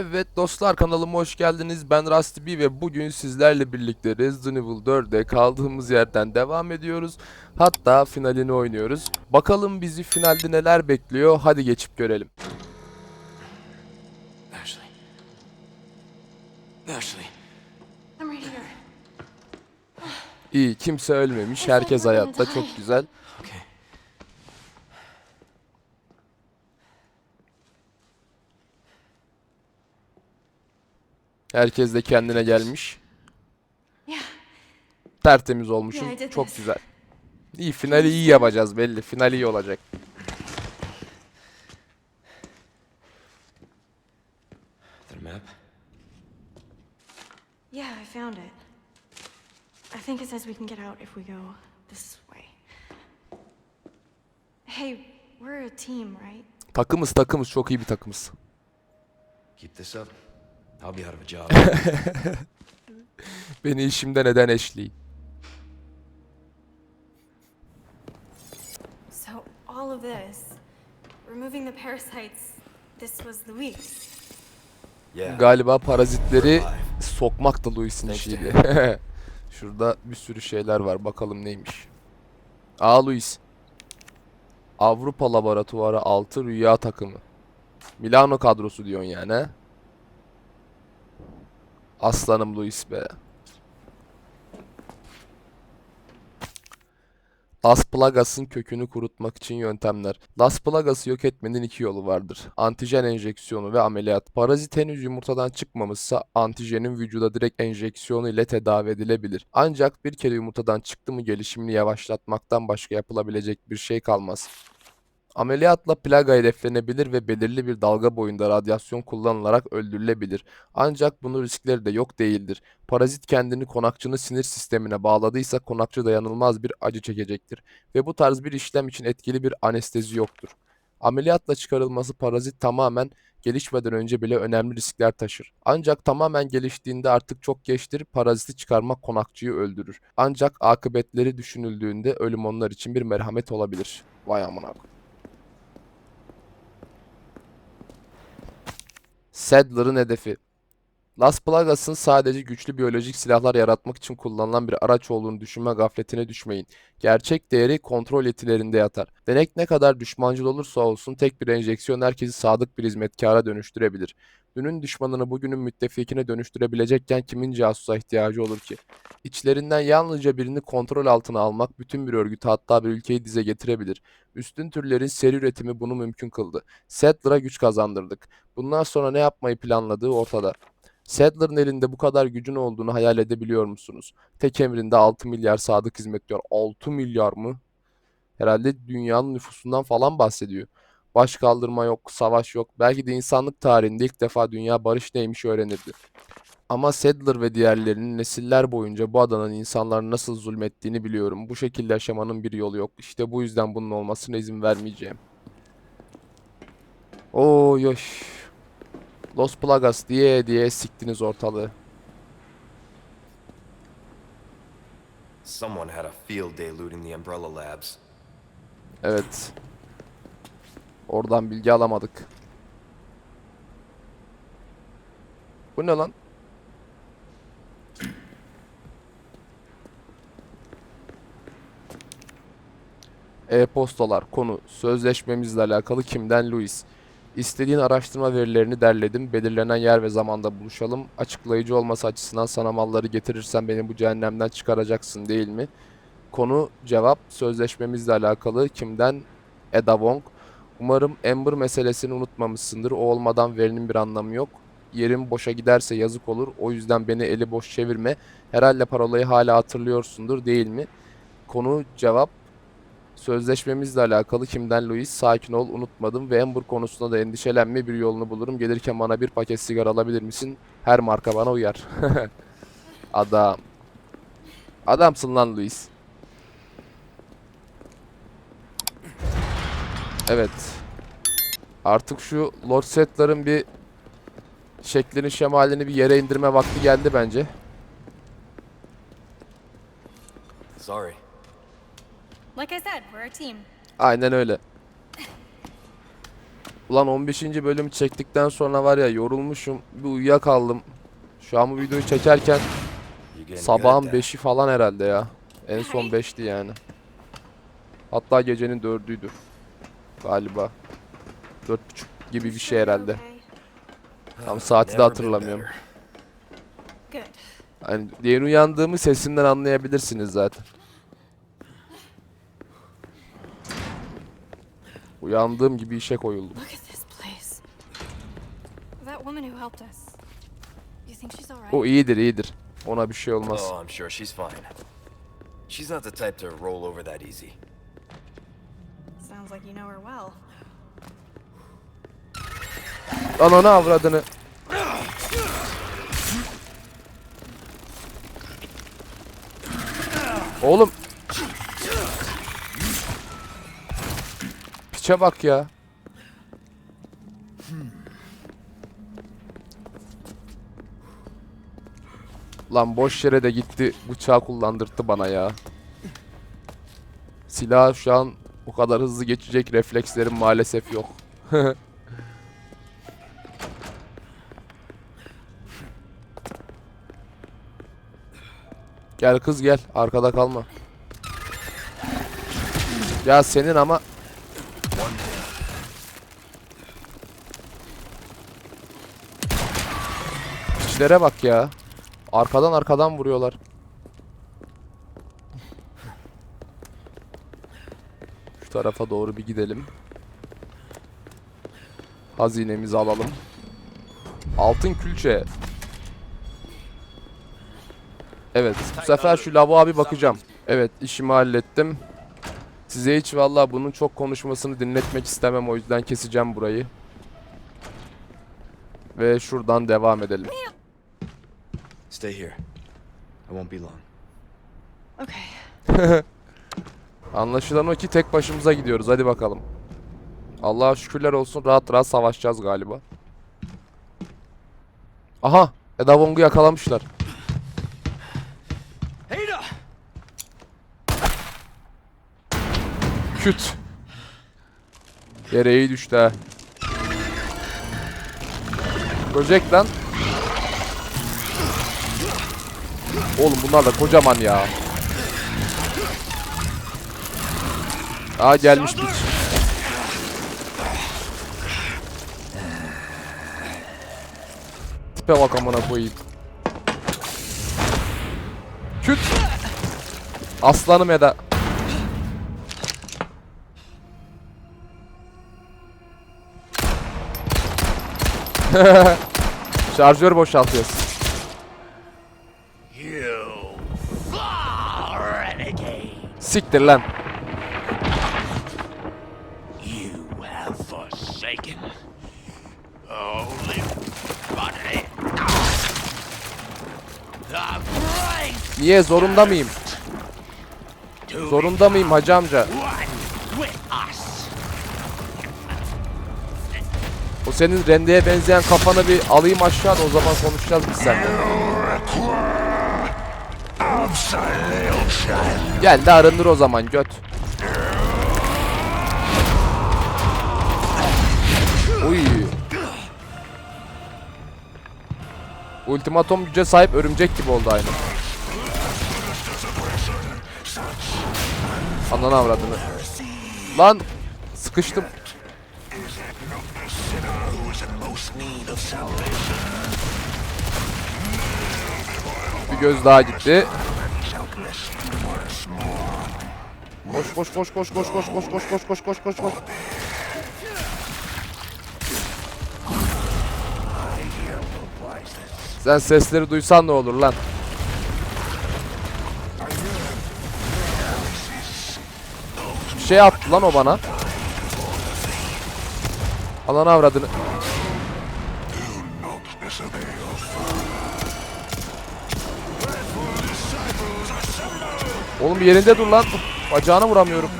Evet dostlar kanalıma hoş geldiniz. Ben Rusty B ve bugün sizlerle birlikte Resident Evil 4'e kaldığımız yerden devam ediyoruz. Hatta finalini oynuyoruz. Bakalım bizi finalde neler bekliyor. Hadi geçip görelim. Ashley. Ashley. I'm right here. İyi kimse ölmemiş. Herkes hayatta çok güzel. Okay. Herkes de kendine gelmiş. Tertemiz olmuşuz. Çok güzel. İyi finali iyi yapacağız belli. Final iyi olacak. The map? Yeah, I found it. I think it says we can get out if we go this way. Hey, we're a team, right? Takımız takımız çok iyi bir takımız. Keep this up. I'll be out of a job. Beni işimden eden Ashley. So, all of this, removing the parasites, this was Luis. yeah. Galiba parazitleri sokmak da to işiydi. Şurada bir sürü şeyler var. Bakalım neymiş. Aa Louis. Avrupa Laboratuvarı 6 Rüya Takımı. Milano kadrosu diyorsun yani he? Aslanım Louis be. Las Plagas'ın kökünü kurutmak için yöntemler. Las Plagas'ı yok etmenin iki yolu vardır. Antijen enjeksiyonu ve ameliyat. Parazit henüz yumurtadan çıkmamışsa antijenin vücuda direkt enjeksiyonu ile tedavi edilebilir. Ancak bir kere yumurtadan çıktı mı gelişimini yavaşlatmaktan başka yapılabilecek bir şey kalmaz. Ameliyatla plaga hedeflenebilir ve belirli bir dalga boyunda radyasyon kullanılarak öldürülebilir. Ancak bunun riskleri de yok değildir. Parazit kendini konakçının sinir sistemine bağladıysa konakçı dayanılmaz bir acı çekecektir ve bu tarz bir işlem için etkili bir anestezi yoktur. Ameliyatla çıkarılması parazit tamamen gelişmeden önce bile önemli riskler taşır. Ancak tamamen geliştiğinde artık çok geçtir, paraziti çıkarmak konakçıyı öldürür. Ancak akıbetleri düşünüldüğünde ölüm onlar için bir merhamet olabilir. Vay amına koyayım. Sadler'ın hedefi. Las Plagas'ın sadece güçlü biyolojik silahlar yaratmak için kullanılan bir araç olduğunu düşünme gafletine düşmeyin. Gerçek değeri kontrol yetilerinde yatar. Denek ne kadar düşmancıl olursa olsun tek bir enjeksiyon herkesi sadık bir hizmetkara dönüştürebilir. Dünün düşmanını bugünün müttefikine dönüştürebilecekken kimin casusa ihtiyacı olur ki? İçlerinden yalnızca birini kontrol altına almak bütün bir örgütü hatta bir ülkeyi dize getirebilir. Üstün türlerin seri üretimi bunu mümkün kıldı. Sadler'a güç kazandırdık. Bundan sonra ne yapmayı planladığı ortada. Sadler'ın elinde bu kadar gücün olduğunu hayal edebiliyor musunuz? Tek emrinde 6 milyar sadık hizmetliyor. 6 milyar mı? Herhalde dünyanın nüfusundan falan bahsediyor. Baş kaldırma yok, savaş yok. Belki de insanlık tarihinde ilk defa dünya barış neymiş öğrenirdi. Ama Sadler ve diğerlerinin nesiller boyunca bu adanın insanların nasıl zulmettiğini biliyorum. Bu şekilde yaşamanın bir yolu yok. İşte bu yüzden bunun olmasına izin vermeyeceğim. Oy oy. Los Plagas diye diye siktiniz ortalığı. Someone had a field day looting the Umbrella Labs. Evet. Oradan bilgi alamadık. Bu ne lan? E-postalar konu sözleşmemizle alakalı kimden Louis. İstediğin araştırma verilerini derledim. Belirlenen yer ve zamanda buluşalım. Açıklayıcı olması açısından sana malları getirirsen beni bu cehennemden çıkaracaksın değil mi? Konu cevap sözleşmemizle alakalı kimden? Eda Wong. Umarım Amber meselesini unutmamışsındır. O olmadan verinin bir anlamı yok. Yerim boşa giderse yazık olur. O yüzden beni eli boş çevirme. Herhalde parolayı hala hatırlıyorsundur değil mi? Konu cevap Sözleşmemizle alakalı kimden Louis sakin ol unutmadım ve Amber konusunda da endişelenme bir yolunu bulurum. Gelirken bana bir paket sigara alabilir misin? Her marka bana uyar. Adam. Adamsın lan Louis. Evet. Artık şu Lord Settler'ın bir şeklini şemalini bir yere indirme vakti geldi bence. Sorry. Like I said, we're a team. Aynen öyle. Ulan 15. bölümü çektikten sonra var ya yorulmuşum. Bir uyuyakaldım. Şu an bu videoyu çekerken sabahın at that? 5'i falan herhalde ya. En son 5'ti yani. Hatta gecenin 4'üydü. Galiba. 4.30 gibi bir şey herhalde. Tam saati de hatırlamıyorum. Hani yeni uyandığımı sesimden anlayabilirsiniz zaten. Uyandığım gibi işe koyuldum. Look at this place. That woman who helped us. You think she's alright? O iyidir iyidir. Ona bir şey olmaz. Oh, I'm sure she's fine. She's not the type to roll over that easy. Sounds like you know her well. Ananı avradını. Oğlum. Piçe bak ya. Lan boş yere de gitti bıçağı kullandırttı bana ya. Silah şu an o kadar hızlı geçecek reflekslerim maalesef yok. Gel kız gel. Arkada kalma. Ya senin ama İşlere bak ya. Arkadan arkadan vuruyorlar. Şu tarafa doğru bir gidelim. Hazinemizi alalım. Altın külçe. Evet, bu sefer şu lavuğa bir bakacağım. Evet, işimi hallettim. Size hiç vallahi bunun çok konuşmasını dinletmek istemem o yüzden keseceğim burayı. Ve şuradan devam edelim. Stay here. I won't be long. Okay. Anlaşılan o ki tek başımıza gidiyoruz. Hadi bakalım. Allah'a şükürler olsun rahat rahat savaşacağız galiba. Aha! Eda Wong'u yakalamışlar. Küt. Yere iyi düştü ha. Böcek lan. Oğlum bunlar da kocaman ya. Aa gelmiş piç. Tipe bak amına koyayım. Küt. Aslanım Eda. Şarjör boşaltıyoruz. Siktir lan. Niye zorunda mıyım? Zorunda mıyım hacı amca? O senin rendeye benzeyen kafanı bir alayım aşağı da o zaman konuşacağız biz seninle. Gel de arındır o zaman göt. Uy. Ultimatom güce sahip örümcek gibi oldu aynı. Ananı avradını. Lan sıkıştım. Bir göz daha gitti. Koş koş koş koş koş koş koş koş koş koş koş koş koş. Sen sesleri duysan ne olur lan? Şey attı lan o bana. Alan avradını. Oğlum yerinde dur lan. Bacağına vuramıyorum.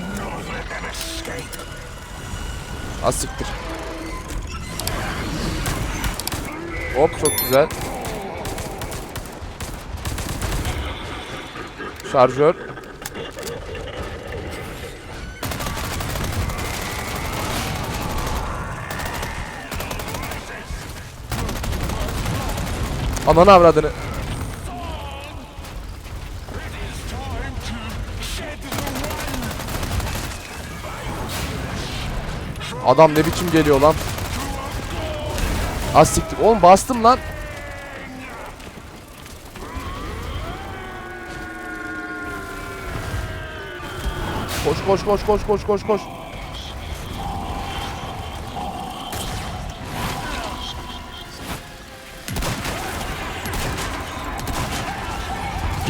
Az siktir. Hop çok güzel. Şarjör. Ananı avradını. Adam ne biçim geliyor lan? Az siktir. Oğlum bastım lan. Koş koş koş koş koş koş koş.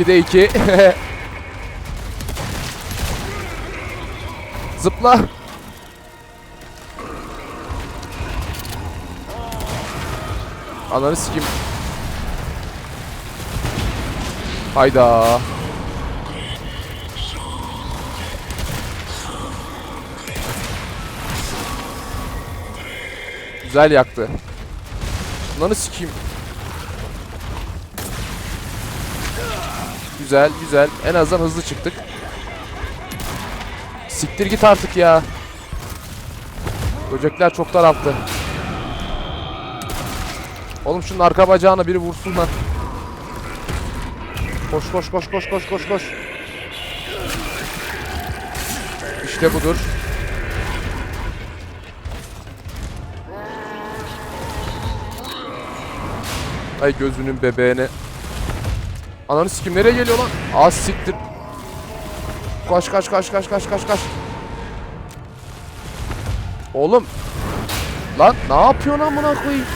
İkide iki. Zıpla. Ananı sikeyim. Hayda. Güzel yaktı. Ananı sikeyim. Güzel güzel. En azından hızlı çıktık. Siktir git artık ya. Böcekler çok daralttı. Oğlum şunun arka bacağına biri vursun lan. Koş koş koş koş koş koş koş. İşte budur. Ay gözünün bebeğine. Ananı sikim nereye geliyor lan? Az siktir. Kaç kaç kaç kaç kaç kaç kaç. Oğlum. Lan ne yapıyorsun amına koyayım?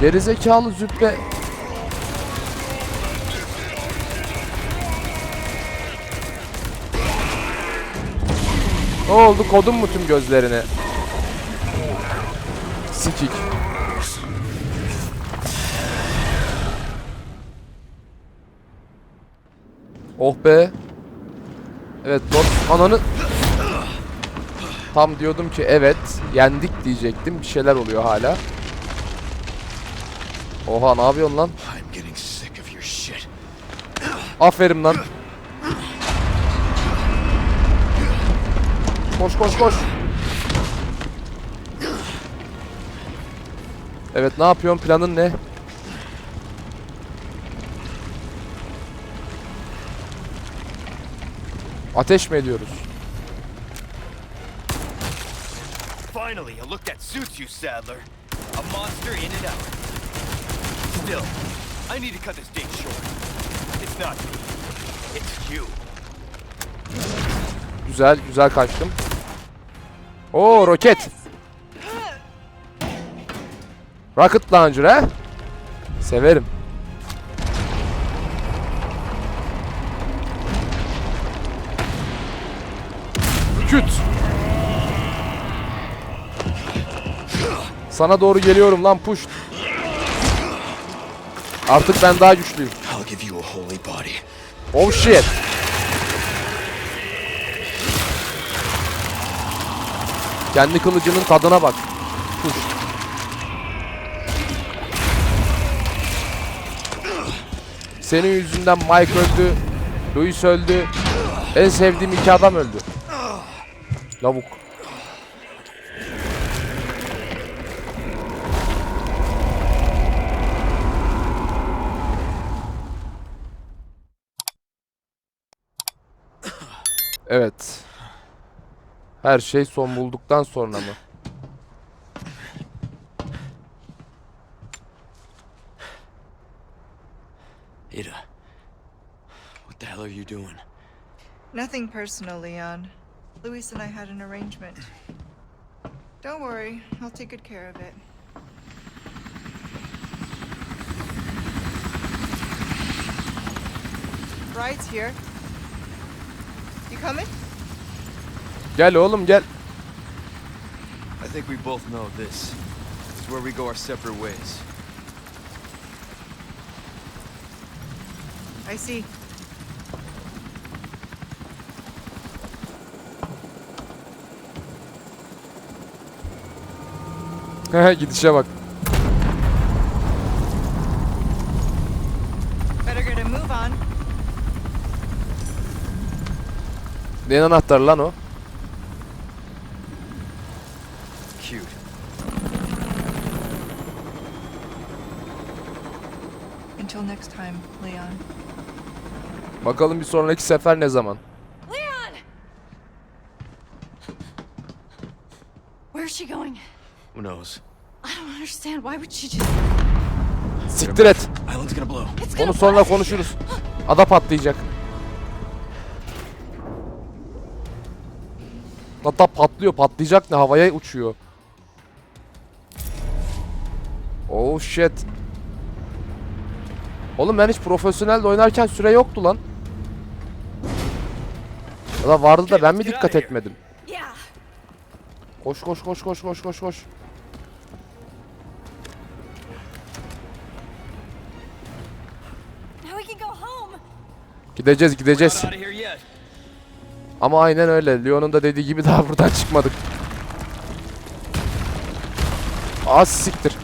Gerizekalı züppe. Ne oldu? Kodun mu tüm gözlerine? Sikik. Oh be. Evet dost ananı Tam diyordum ki evet yendik diyecektim bir şeyler oluyor hala. Oha ne yapıyorsun lan? Aferin lan. Koş koş koş. Evet ne yapıyorsun planın ne? Ateş mi ediyoruz? Finally, a look that suits you, Sadler. A monster in and out. Still, I need to cut this date short. It's not me. It's you. Güzel, güzel kaçtım. Oo roket. Rocket Launcher he? Severim. Küt. Sana doğru geliyorum lan push. Artık ben daha güçlüyüm. Oh shit. Kendi kılıcının tadına bak. Push. Senin yüzünden Mike öldü. Louis öldü. En sevdiğim iki adam öldü. Lavuk. Evet. Her şey son bulduktan sonra mı? Ada, what the hell are you doing? Nothing personal, Leon. Luis and I had an arrangement. Don't worry, I'll take good care of it. Ride's here. You coming? Gel oğlum gel. I think we both know this. This is where we go our separate ways. I see. Gidişe bak. Better get a move on. Ne anahtarı lan o? Cute. Until next time, Leon. Bakalım bir sonraki sefer ne zaman? Leon! Where's she going? Who knows? I don't understand. Why would she just. Siktir et. Island's gonna blow. It's gonna Onu sonra blast. konuşuruz. Ada patlayacak. Hatta patlıyor. Patlayacak ne? Havaya uçuyor. Oh shit. Oğlum ben hiç profesyonelde oynarken süre yoktu lan. Ya da vardı da ben mi dikkat etmedim? Koş koş koş koş koş koş koş. Gideceğiz gideceğiz. Ama aynen öyle. Leon'un da dediği gibi daha buradan çıkmadık. Az siktir.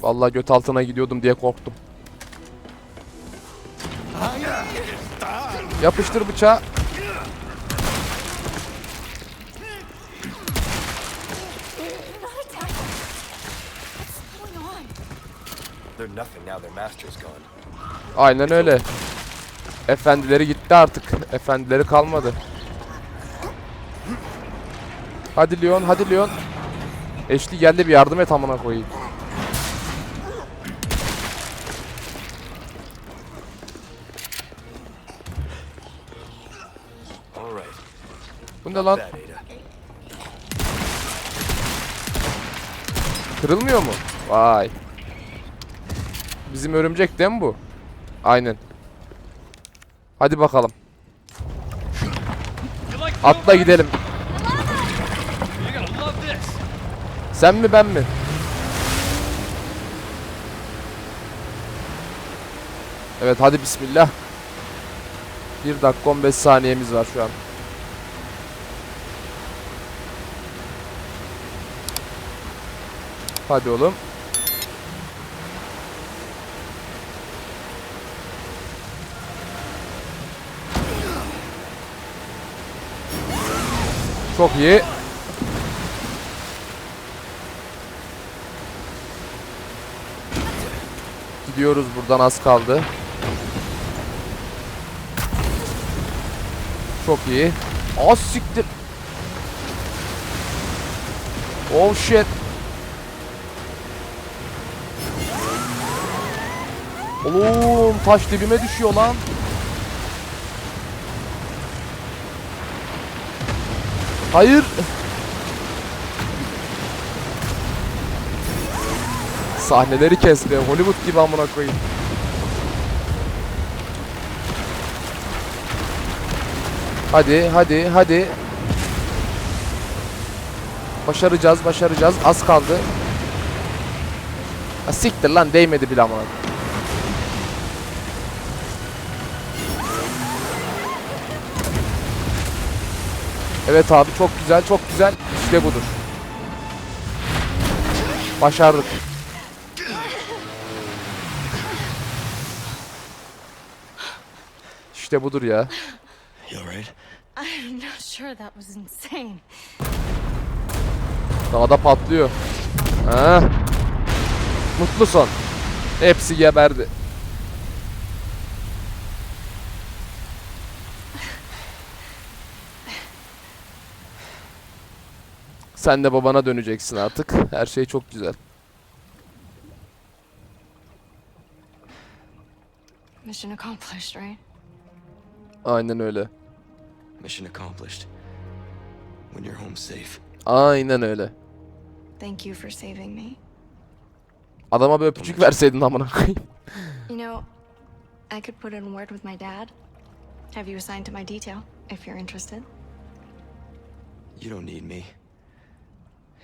Vallahi göt altına gidiyordum diye korktum. Yapıştır bıçağı. Aynen öyle. Efendileri gitti artık. Efendileri kalmadı. Hadi Leon, hadi Leon. Eşli geldi bir yardım et amına koyayım. Bu ne lan? Kırılmıyor mu? Vay. Bizim örümcek değil mi bu? Aynen. Hadi bakalım. Atla gidelim. Sen mi ben mi? Evet hadi bismillah. 1 dakika 15 saniyemiz var şu an. Hadi oğlum. Çok iyi. Gidiyoruz buradan az kaldı. Çok iyi. Az siktir. Oh shit. Oğlum taş dibime düşüyor lan. Hayır. Sahneleri kesti. Hollywood gibi amına koyayım. Hadi, hadi, hadi. Başaracağız, başaracağız. Az kaldı. Ha, siktir lan değmedi bile amına. koyayım. Evet abi çok güzel, çok güzel. İşte budur. Başardık. İşte budur ya. You alright? I'm not sure that was insane. Dağda patlıyor. Ha. Mutlu son. Hepsi geberdi. Sen de babana döneceksin artık. Her şey çok güzel. Mission accomplished, right? Aynen öyle. Mission accomplished. When you're home safe. Aynen öyle. Thank you for saving me. Adama bir öpücük verseydin amına koyayım. You know, I could put in word with my dad. Have you assigned to my detail, if you're interested. You don't need me.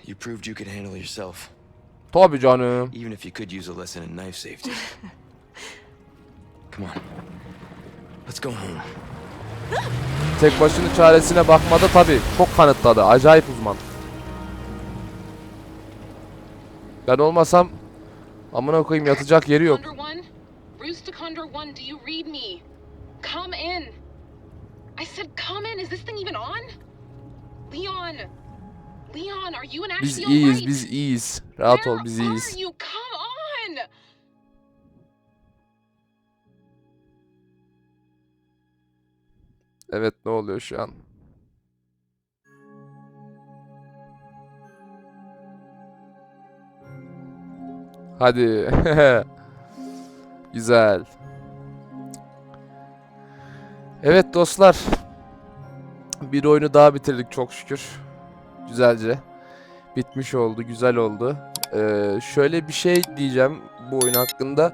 You proved you could handle yourself. Tabii canım. Even if you could use a lesson in knife safety. Come on. Let's go home. Tek başının çaresine bakmada tabii. Çok kanıtladı. Acayip uzman. Ben olmasam amına koyayım yatacak yeri yok. To Condor One, do you read me? Come in. I said come in. Is this thing even on? Leon. Biz iyiyiz, biz iyiyiz. Rahat ol, biz iyiyiz. you? Come on! Evet, ne oluyor şu an? Hadi. Güzel. Evet dostlar. Bir oyunu daha bitirdik çok şükür. Güzelce. Bitmiş oldu, güzel oldu. Ee, şöyle bir şey diyeceğim bu oyun hakkında.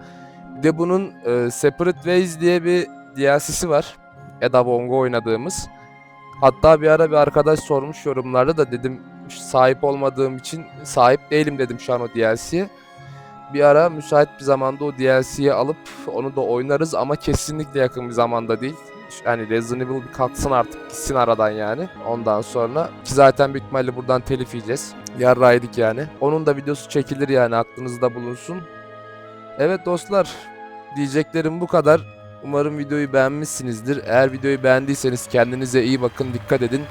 Bir de bunun e, Separate Ways diye bir DLC'si var. Eda Wong'u oynadığımız. Hatta bir ara bir arkadaş sormuş yorumlarda da dedim sahip olmadığım için sahip değilim dedim şu an o DLC'ye. Bir ara müsait bir zamanda o DLC'yi alıp onu da oynarız ama kesinlikle yakın bir zamanda değil. Yani Resident Evil kalksın artık gitsin aradan yani. Ondan sonra ki zaten büyük ihtimalle buradan telif yiyeceğiz. Yarraydık yani. Onun da videosu çekilir yani aklınızda bulunsun. Evet dostlar diyeceklerim bu kadar. Umarım videoyu beğenmişsinizdir. Eğer videoyu beğendiyseniz kendinize iyi bakın, dikkat edin.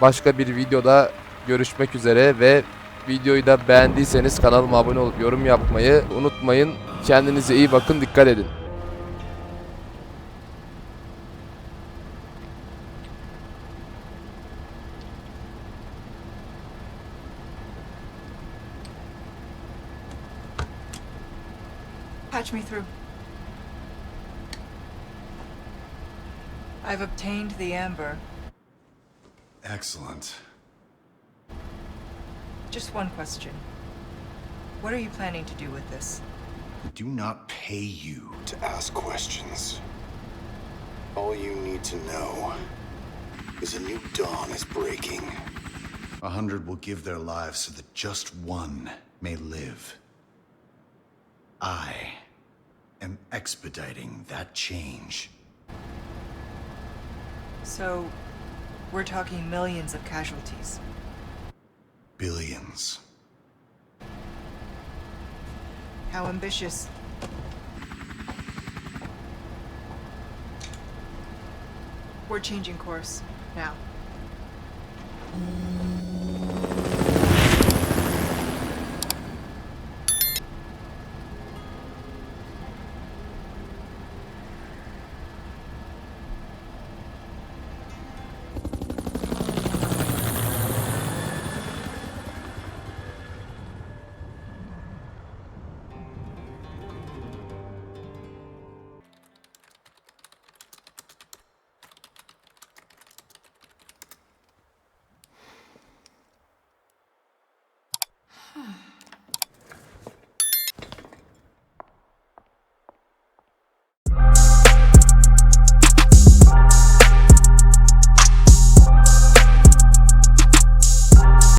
Başka bir videoda görüşmek üzere ve videoyu da beğendiyseniz kanalıma abone olup yorum yapmayı unutmayın. Kendinize iyi bakın, dikkat edin. I've obtained the amber. Excellent. Just one question. What are you planning to do with this? We do not pay you to ask questions. All you need to know is a new dawn is breaking. A hundred will give their lives so that just one may live. I am expediting that change. So, we're talking millions of casualties. Billions. How ambitious. We're changing course now.